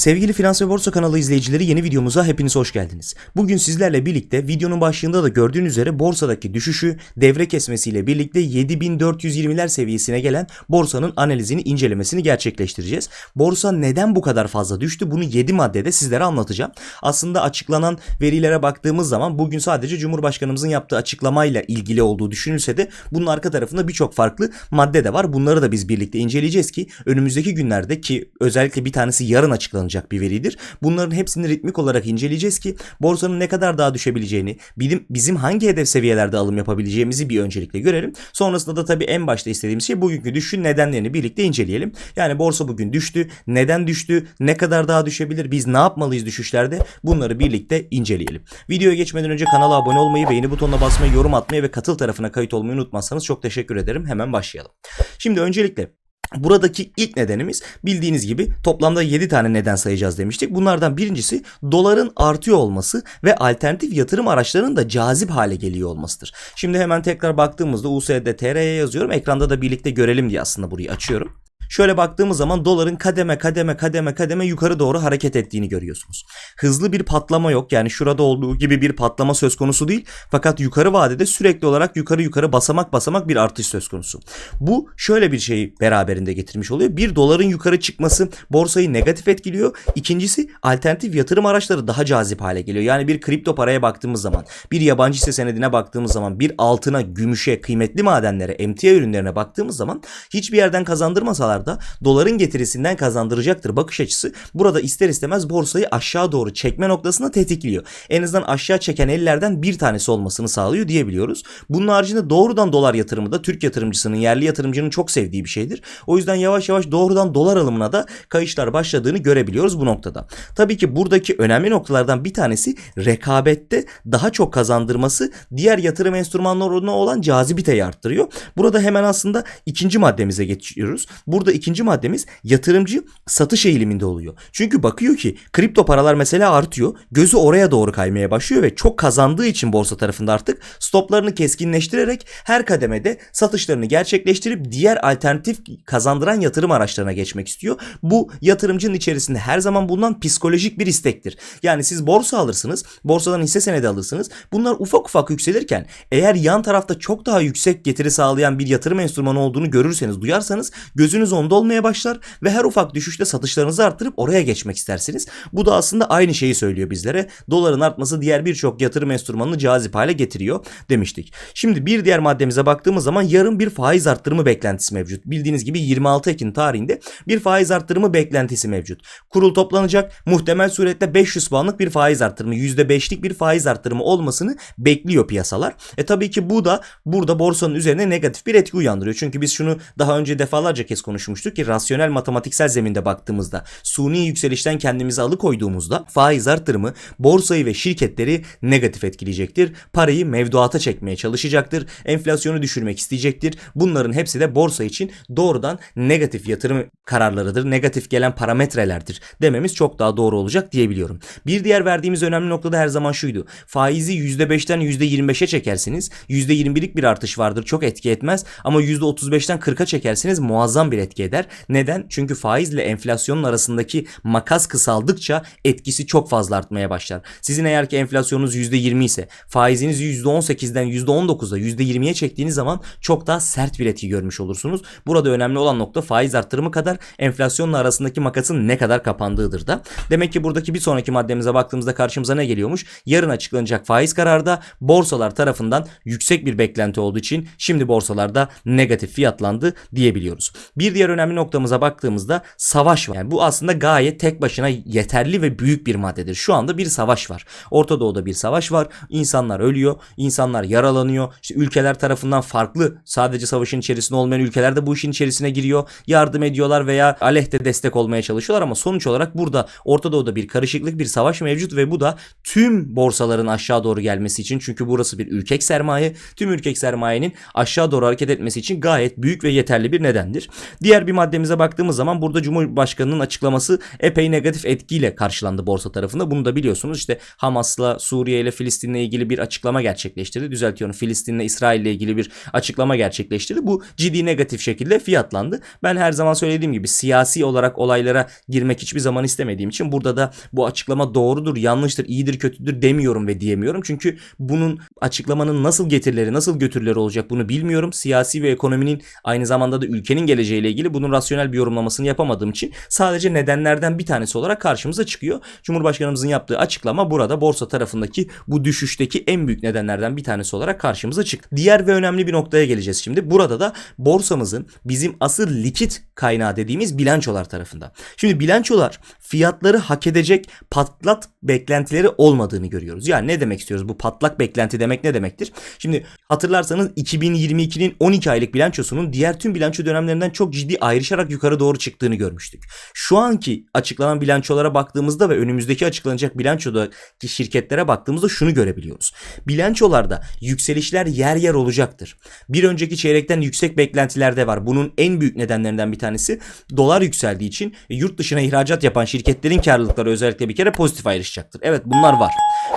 Sevgili Finans ve Borsa kanalı izleyicileri yeni videomuza hepiniz hoş geldiniz. Bugün sizlerle birlikte videonun başlığında da gördüğünüz üzere borsadaki düşüşü devre kesmesiyle birlikte 7420'ler seviyesine gelen borsanın analizini incelemesini gerçekleştireceğiz. Borsa neden bu kadar fazla düştü bunu 7 maddede sizlere anlatacağım. Aslında açıklanan verilere baktığımız zaman bugün sadece Cumhurbaşkanımızın yaptığı açıklamayla ilgili olduğu düşünülse de bunun arka tarafında birçok farklı madde de var. Bunları da biz birlikte inceleyeceğiz ki önümüzdeki günlerde ki özellikle bir tanesi yarın açıklanacak bir veridir. Bunların hepsini ritmik olarak inceleyeceğiz ki borsanın ne kadar daha düşebileceğini, bizim, bizim hangi hedef seviyelerde alım yapabileceğimizi bir öncelikle görelim. Sonrasında da tabii en başta istediğimiz şey bugünkü düşüşün nedenlerini birlikte inceleyelim. Yani borsa bugün düştü, neden düştü, ne kadar daha düşebilir, biz ne yapmalıyız düşüşlerde bunları birlikte inceleyelim. Videoya geçmeden önce kanala abone olmayı, beğeni butonuna basmayı, yorum atmayı ve katıl tarafına kayıt olmayı unutmazsanız çok teşekkür ederim. Hemen başlayalım. Şimdi öncelikle Buradaki ilk nedenimiz bildiğiniz gibi toplamda 7 tane neden sayacağız demiştik. Bunlardan birincisi doların artıyor olması ve alternatif yatırım araçlarının da cazip hale geliyor olmasıdır. Şimdi hemen tekrar baktığımızda USD TR'ye yazıyorum. Ekranda da birlikte görelim diye aslında burayı açıyorum. Şöyle baktığımız zaman doların kademe kademe kademe kademe yukarı doğru hareket ettiğini görüyorsunuz. Hızlı bir patlama yok yani şurada olduğu gibi bir patlama söz konusu değil. Fakat yukarı vadede sürekli olarak yukarı yukarı basamak basamak bir artış söz konusu. Bu şöyle bir şeyi beraberinde getirmiş oluyor. Bir doların yukarı çıkması borsayı negatif etkiliyor. İkincisi alternatif yatırım araçları daha cazip hale geliyor. Yani bir kripto paraya baktığımız zaman, bir yabancı hisse senedine baktığımız zaman, bir altına, gümüşe, kıymetli madenlere, emtia ürünlerine baktığımız zaman hiçbir yerden kazandırmasalar da doların getirisinden kazandıracaktır bakış açısı. Burada ister istemez borsayı aşağı doğru çekme noktasına tetikliyor. En azından aşağı çeken ellerden bir tanesi olmasını sağlıyor diyebiliyoruz. Bunun haricinde doğrudan dolar yatırımı da Türk yatırımcısının, yerli yatırımcının çok sevdiği bir şeydir. O yüzden yavaş yavaş doğrudan dolar alımına da kayışlar başladığını görebiliyoruz bu noktada. Tabii ki buradaki önemli noktalardan bir tanesi rekabette daha çok kazandırması diğer yatırım enstrümanlarına olan cazibiteyi arttırıyor. Burada hemen aslında ikinci maddemize geçiyoruz. Burada ikinci maddemiz yatırımcı satış eğiliminde oluyor. Çünkü bakıyor ki kripto paralar mesela artıyor. Gözü oraya doğru kaymaya başlıyor ve çok kazandığı için borsa tarafında artık stoplarını keskinleştirerek her kademede satışlarını gerçekleştirip diğer alternatif kazandıran yatırım araçlarına geçmek istiyor. Bu yatırımcının içerisinde her zaman bulunan psikolojik bir istektir. Yani siz borsa alırsınız, borsadan hisse senedi alırsınız. Bunlar ufak ufak yükselirken eğer yan tarafta çok daha yüksek getiri sağlayan bir yatırım enstrümanı olduğunu görürseniz, duyarsanız gözünüz onda olmaya başlar ve her ufak düşüşte satışlarınızı arttırıp oraya geçmek istersiniz. Bu da aslında aynı şeyi söylüyor bizlere. Doların artması diğer birçok yatırım enstrümanını cazip hale getiriyor demiştik. Şimdi bir diğer maddemize baktığımız zaman yarın bir faiz arttırımı beklentisi mevcut. Bildiğiniz gibi 26 Ekim tarihinde bir faiz arttırımı beklentisi mevcut. Kurul toplanacak. Muhtemel suretle 500 puanlık bir faiz arttırımı, %5'lik bir faiz arttırımı olmasını bekliyor piyasalar. E tabii ki bu da burada borsanın üzerine negatif bir etki uyandırıyor. Çünkü biz şunu daha önce defalarca kez konuşmuştuk ki rasyonel matematiksel zeminde baktığımızda suni yükselişten kendimizi alıkoyduğumuzda faiz artırımı borsayı ve şirketleri negatif etkileyecektir. Parayı mevduata çekmeye çalışacaktır. Enflasyonu düşürmek isteyecektir. Bunların hepsi de borsa için doğrudan negatif yatırım kararlarıdır. Negatif gelen parametrelerdir dememiz çok daha doğru olacak diyebiliyorum. Bir diğer verdiğimiz önemli noktada her zaman şuydu. Faizi %5'ten %25'e çekersiniz. %21'lik bir artış vardır. Çok etki etmez. Ama %35'ten 40'a çekerseniz muazzam bir etki eder. Neden? Çünkü faizle enflasyonun arasındaki makas kısaldıkça etkisi çok fazla artmaya başlar. Sizin eğer ki enflasyonunuz %20 ise faizinizi %18'den %19'a %20'ye çektiğiniz zaman çok daha sert bir etki görmüş olursunuz. Burada önemli olan nokta faiz arttırımı kadar enflasyonla arasındaki makasın ne kadar kapandığıdır da. Demek ki buradaki bir sonraki maddemize baktığımızda karşımıza ne geliyormuş? Yarın açıklanacak faiz kararda borsalar tarafından yüksek bir beklenti olduğu için şimdi borsalarda negatif fiyatlandı diyebiliyoruz. Bir diğer önemli noktamıza baktığımızda savaş var. Yani bu aslında gayet tek başına yeterli ve büyük bir maddedir. Şu anda bir savaş var. Orta Doğu'da bir savaş var. İnsanlar ölüyor, insanlar yaralanıyor. İşte ülkeler tarafından farklı sadece savaşın içerisinde olmayan ülkeler de bu işin içerisine giriyor. Yardım ediyorlar veya aleyhte destek olmaya çalışıyorlar ama sonuç olarak burada Orta Doğu'da bir karışıklık, bir savaş mevcut ve bu da tüm borsaların aşağı doğru gelmesi için çünkü burası bir ülkek sermaye. Tüm ülkek sermayenin aşağı doğru hareket etmesi için gayet büyük ve yeterli bir nedendir. Diğer Diğer bir maddemize baktığımız zaman burada Cumhurbaşkanı'nın açıklaması epey negatif etkiyle karşılandı borsa tarafında. Bunu da biliyorsunuz işte Hamas'la Suriye ile Filistin'le ilgili bir açıklama gerçekleştirdi. Düzeltiyorum Filistin'le İsrail ile ilgili bir açıklama gerçekleştirdi. Bu ciddi negatif şekilde fiyatlandı. Ben her zaman söylediğim gibi siyasi olarak olaylara girmek hiçbir zaman istemediğim için burada da bu açıklama doğrudur, yanlıştır, iyidir, kötüdür demiyorum ve diyemiyorum. Çünkü bunun açıklamanın nasıl getirileri, nasıl götürüleri olacak bunu bilmiyorum. Siyasi ve ekonominin aynı zamanda da ülkenin geleceğiyle ilgili bunun rasyonel bir yorumlamasını yapamadığım için sadece nedenlerden bir tanesi olarak karşımıza çıkıyor. Cumhurbaşkanımızın yaptığı açıklama burada borsa tarafındaki bu düşüşteki en büyük nedenlerden bir tanesi olarak karşımıza çıktı. Diğer ve önemli bir noktaya geleceğiz şimdi. Burada da borsamızın bizim asıl likit kaynağı dediğimiz bilançolar tarafında. Şimdi bilançolar fiyatları hak edecek patlat beklentileri olmadığını görüyoruz. Yani ne demek istiyoruz? Bu patlak beklenti demek ne demektir? Şimdi hatırlarsanız 2022'nin 12 aylık bilançosunun diğer tüm bilanço dönemlerinden çok ciddi ayrışarak yukarı doğru çıktığını görmüştük. Şu anki açıklanan bilançolara baktığımızda ve önümüzdeki açıklanacak bilançodaki şirketlere baktığımızda şunu görebiliyoruz. Bilançolarda yükselişler yer yer olacaktır. Bir önceki çeyrekten yüksek beklentiler de var. Bunun en büyük nedenlerinden bir tanesi dolar yükseldiği için yurt dışına ihracat yapan şirketlerin karlılıkları özellikle bir kere pozitif ayrışacaktır. Evet bunlar var.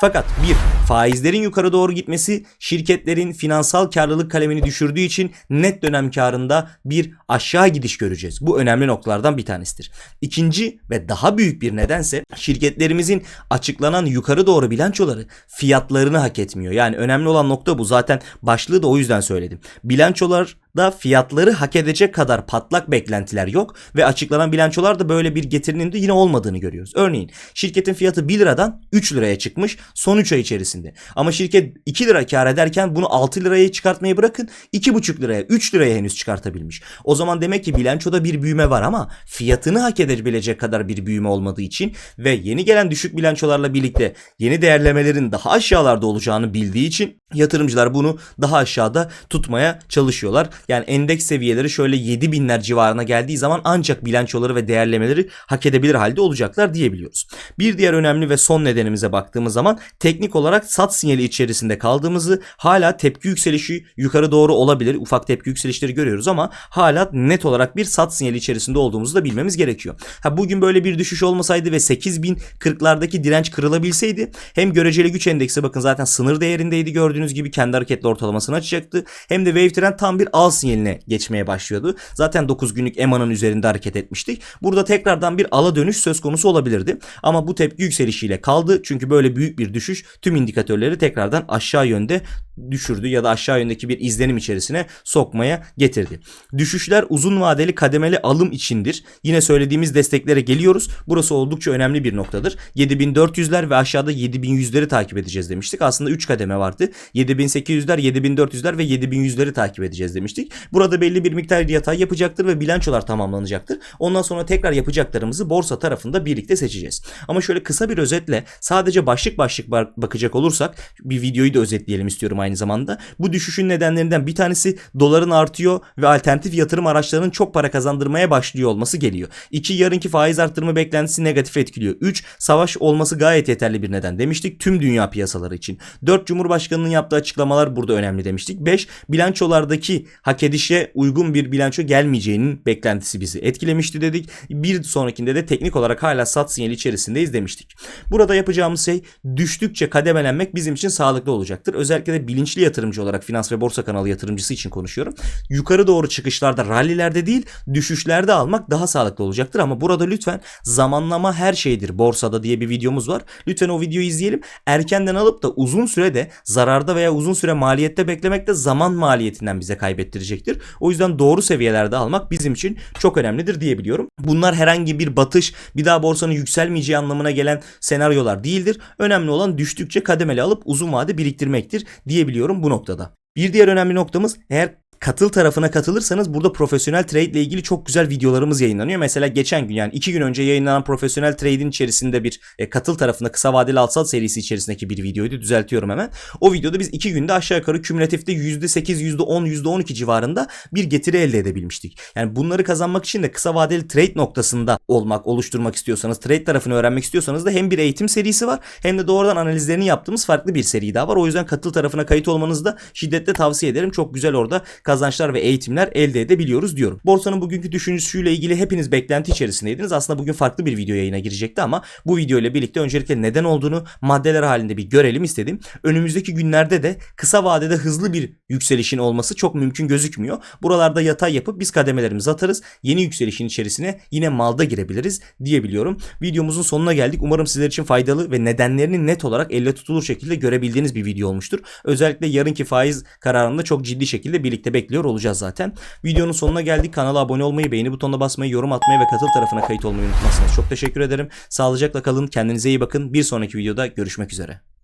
Fakat bir faizlerin yukarı doğru gitmesi şirketlerin finansal karlılık kalemini düşürdüğü için net dönem karında bir aşağı gidiş göreceğiz. Bu önemli noktalardan bir tanesidir. İkinci ve daha büyük bir nedense şirketlerimizin açıklanan yukarı doğru bilançoları fiyatlarını hak etmiyor. Yani önemli olan nokta bu. Zaten başlığı da o yüzden söyledim. Bilançolar da fiyatları hak edecek kadar patlak beklentiler yok ve açıklanan bilançolarda böyle bir getirinin de yine olmadığını görüyoruz. Örneğin şirketin fiyatı 1 liradan 3 liraya çıkmış son 3 ay içerisinde. Ama şirket 2 lira kar ederken bunu 6 liraya çıkartmayı bırakın 2,5 liraya 3 liraya henüz çıkartabilmiş. O zaman demek ki bilançoda bir büyüme var ama fiyatını hak edebilecek kadar bir büyüme olmadığı için ve yeni gelen düşük bilançolarla birlikte yeni değerlemelerin daha aşağılarda olacağını bildiği için yatırımcılar bunu daha aşağıda tutmaya çalışıyorlar. Yani endeks seviyeleri şöyle 7 binler civarına geldiği zaman ancak bilançoları ve değerlemeleri hak edebilir halde olacaklar diyebiliyoruz. Bir diğer önemli ve son nedenimize baktığımız zaman teknik olarak sat sinyali içerisinde kaldığımızı hala tepki yükselişi yukarı doğru olabilir. Ufak tepki yükselişleri görüyoruz ama hala net olarak bir sat sinyali içerisinde olduğumuzu da bilmemiz gerekiyor. Ha bugün böyle bir düşüş olmasaydı ve 8040'lardaki direnç kırılabilseydi hem göreceli güç endeksi bakın zaten sınır değerindeydi gördüğünüz gibi kendi hareketli ortalamasını açacaktı. Hem de wave trend tam bir al sinyaline geçmeye başlıyordu. Zaten 9 günlük EMA'nın üzerinde hareket etmiştik. Burada tekrardan bir ala dönüş söz konusu olabilirdi. Ama bu tepki yükselişiyle kaldı. Çünkü böyle büyük bir düşüş tüm indikatörleri tekrardan aşağı yönde düşürdü ya da aşağı yöndeki bir izlenim içerisine sokmaya getirdi. Düşüşler uzun vadeli kademeli alım içindir. Yine söylediğimiz desteklere geliyoruz. Burası oldukça önemli bir noktadır. 7400'ler ve aşağıda 7100'leri takip edeceğiz demiştik. Aslında 3 kademe vardı. 7800'ler, 7400'ler ve 7100'leri takip edeceğiz demiştik. Burada belli bir miktar yatay yapacaktır ve bilançolar tamamlanacaktır. Ondan sonra tekrar yapacaklarımızı borsa tarafında birlikte seçeceğiz. Ama şöyle kısa bir özetle sadece başlık başlık bakacak olursak bir videoyu da özetleyelim istiyorum aynı zamanda. Bu düşüşün nedenlerinden bir tanesi doların artıyor ve alternatif yatırım araçlarının çok para kazandırmaya başlıyor olması geliyor. 2. Yarınki faiz arttırma beklentisi negatif etkiliyor. 3. Savaş olması gayet yeterli bir neden demiştik tüm dünya piyasaları için. 4. Cumhurbaşkanının yaptığı açıklamalar burada önemli demiştik. 5. Bilançolardaki hak edişe uygun bir bilanço gelmeyeceğinin beklentisi bizi etkilemişti dedik. Bir sonrakinde de teknik olarak hala sat sinyali içerisindeyiz demiştik. Burada yapacağımız şey düştükçe kademelenmek bizim için sağlıklı olacaktır. Özellikle de bilinçli yatırımcı olarak finans ve borsa kanalı yatırımcısı için konuşuyorum. Yukarı doğru çıkışlarda rallilerde değil düşüşlerde almak daha sağlıklı olacaktır ama burada lütfen zamanlama her şeydir borsada diye bir videomuz var. Lütfen o videoyu izleyelim. Erkenden alıp da uzun sürede zararda veya uzun süre maliyette beklemek de zaman maliyetinden bize kaybettirecektir. O yüzden doğru seviyelerde almak bizim için çok önemlidir diyebiliyorum. Bunlar herhangi bir batış, bir daha borsanın yükselmeyeceği anlamına gelen senaryolar değildir. Önemli olan düştükçe kademeli alıp uzun vade biriktirmektir diyebiliyorum bu noktada. Bir diğer önemli noktamız eğer Katıl tarafına katılırsanız burada profesyonel trade ile ilgili çok güzel videolarımız yayınlanıyor. Mesela geçen gün yani iki gün önce yayınlanan profesyonel trade'in içerisinde bir e, katıl tarafında kısa vadeli alsat serisi içerisindeki bir videoydu. Düzeltiyorum hemen. O videoda biz iki günde aşağı yukarı kümülatifte %8, %10, %12 civarında bir getiri elde edebilmiştik. Yani bunları kazanmak için de kısa vadeli trade noktasında olmak, oluşturmak istiyorsanız, trade tarafını öğrenmek istiyorsanız da hem bir eğitim serisi var hem de doğrudan analizlerini yaptığımız farklı bir seri daha var. O yüzden katıl tarafına kayıt olmanızı da şiddetle tavsiye ederim. Çok güzel orada kazançlar ve eğitimler elde edebiliyoruz diyorum. Borsanın bugünkü düşünüşüyle ilgili hepiniz beklenti içerisindeydiniz. Aslında bugün farklı bir video yayına girecekti ama bu video ile birlikte öncelikle neden olduğunu maddeler halinde bir görelim istedim. Önümüzdeki günlerde de kısa vadede hızlı bir yükselişin olması çok mümkün gözükmüyor. Buralarda yatay yapıp biz kademelerimizi atarız. Yeni yükselişin içerisine yine malda girebiliriz diyebiliyorum. Videomuzun sonuna geldik. Umarım sizler için faydalı ve nedenlerini net olarak elle tutulur şekilde görebildiğiniz bir video olmuştur. Özellikle yarınki faiz kararında çok ciddi şekilde birlikte bekliyor olacağız zaten. Videonun sonuna geldik. Kanala abone olmayı, beğeni butonuna basmayı, yorum atmayı ve katıl tarafına kayıt olmayı unutmazsanız çok teşekkür ederim. Sağlıcakla kalın. Kendinize iyi bakın. Bir sonraki videoda görüşmek üzere.